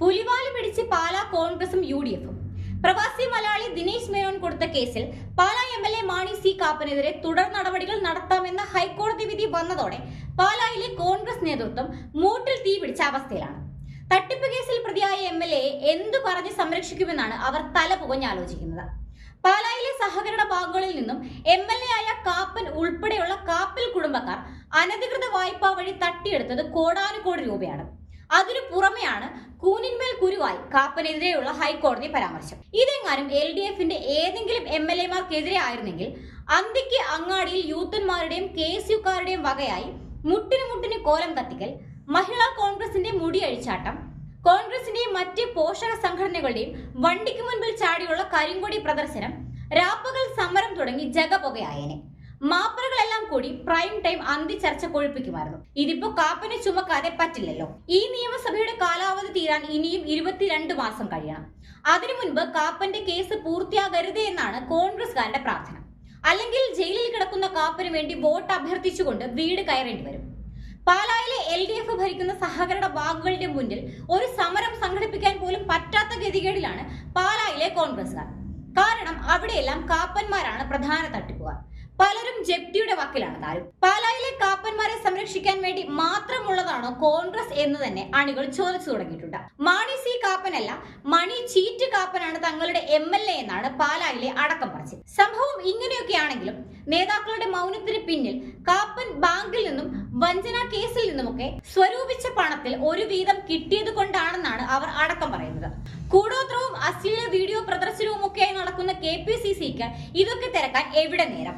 പുലിവാൽ പിടിച്ച് പാലാ കോൺഗ്രസും U D എഫും പ്രവാസി മലയാളി ദിനേശ് മേനോൻ കൊടുത്ത കേസിൽ Pala M L A Mani C കാപ്പനെതിരെ തുടർ നടപടികൾ നടത്താമെന്ന ഹൈക്കോടതി വിധി വന്നതോടെ പാലായിലെ കോൺഗ്രസ് നേതൃത്വം മൂട്ടിൽ തീ പിടിച്ച അവസ്ഥയിലാണ്. തട്ടിപ്പ് കേസിൽ പ്രതിയായ എം എൽ എ എന്തു പറഞ്ഞ് സംരക്ഷിക്കുമെന്നാണ് അവർ തല പുകഞ്ഞാലോചിക്കുന്നത് പാലായിലെ സഹകരണ ബാങ്കുകളിൽ നിന്നും എം എൽ എ ആയ കാപ്പൻ ഉൾപ്പെടെയുള്ള കാപ്പൽ കുടുംബക്കാർ അനധികൃത വായ്പ വഴി തട്ടിയെടുത്തത് കോടാനുകോടി രൂപയാണ്. അതിനു പുറമെയാണ് കൂനിന്മേൽ കുരുവായി കാപ്പനെതിരെയുള്ള ഹൈക്കോടതി പരാമർശം. ഇതെങ്ങാനും എൽ ഡി എഫിന്റെ ഏതെങ്കിലും എം എൽ എമാർക്കെതിരെ ആയിരുന്നെങ്കിൽ അന്തിക്ക് അങ്ങാടിയിൽ യൂത്തന്മാരുടെയും കെ എസ് യുക്കാരുടെയും വകയായി മുട്ടിന് മുട്ടിന് കോലം കത്തിക്കൽ മഹിളാ കോൺഗ്രസിന്റെ മുടിയഴിച്ചാട്ടം കോൺഗ്രസിന്റെയും മറ്റ് പോഷക സംഘടനകളുടെയും വണ്ടിക്ക് മുൻപിൽ ചാടിയുള്ള കരിങ്കൊടി പ്രദർശനം രാപ്പകൽ സമരം തുടങ്ങി ജഗപുകയായേനെ. മാപ്പറുകളെല്ലാം കൂടി പ്രൈം ടൈം അന്തി ചർച്ച കൊഴുപ്പിക്കുമായിരുന്നു. ഇതിപ്പോ കാപ്പനെ ചുമക്കാതെ പറ്റില്ലല്ലോ. ഈ നിയമസഭയുടെ കാലാവധി തീരാൻ ഇനിയും ഇരുപത്തിരണ്ട് മാസം കഴിയണം. അതിനു മുൻപ് കാപ്പന്റെ കേസ് പൂർത്തിയാകരുത് എന്നാണ് കോൺഗ്രസ്കാരുടെ പ്രാർത്ഥന. അല്ലെങ്കിൽ ജയിലിൽ കിടക്കുന്ന കാപ്പന് വേണ്ടി വോട്ട് അഭ്യർത്ഥിച്ചുകൊണ്ട് വീട് കയറേണ്ടി വരും. പാലായിലെ എൽ ഡി എഫ് ഭരിക്കുന്ന സഹകരണ ബാങ്കുകളുടെ മുന്നിൽ ഒരു സമരം സംഘടിപ്പിക്കാൻ പോലും പറ്റാത്ത ഗതികേടിലാണ് പാലായിലെ കോൺഗ്രസ്കാർ കാരണം അവിടെയെല്ലാം കാപ്പന്മാരാണ് പ്രധാന തട്ടിപ്പുകാർ. ജപ്തിയുടെ വക്കിലാണ് താരം. പാലായിലെ കാപ്പന്മാരെ സംരക്ഷിക്കാൻ വേണ്ടി മാത്രമുള്ളതാണോ കോൺഗ്രസ് എന്ന് തന്നെ അണികൾ ചോദിച്ചു തുടങ്ങിയിട്ടുണ്ട്. മാണി സി കാപ്പനല്ല മണി ചീറ്റ് കാപ്പനാണ് തങ്ങളുടെ എം എൽ എ എന്നാണ് പാലായിലെ അടക്കം പറച്ചിൽ. സംഭവം ഇങ്ങനെയൊക്കെയാണെങ്കിലും നേതാക്കളുടെ മൗനത്തിന് പിന്നിൽ കാപ്പൻ ബാങ്കിൽ നിന്നും വഞ്ചന കേസിൽ നിന്നുമൊക്കെ സ്വരൂപിച്ച പണത്തിൽ ഒരു വീതം കിട്ടിയത് കൊണ്ടാണെന്നാണ് അവർ അടക്കം പറയുന്നത്. കൂടോത്രവും അശ്ലീല വീഡിയോ പ്രദർശനവും ഒക്കെയായി നടക്കുന്ന കെ പി സി സിക്ക് ഇതൊക്കെ തിരക്കാൻ എവിടെ നേരം?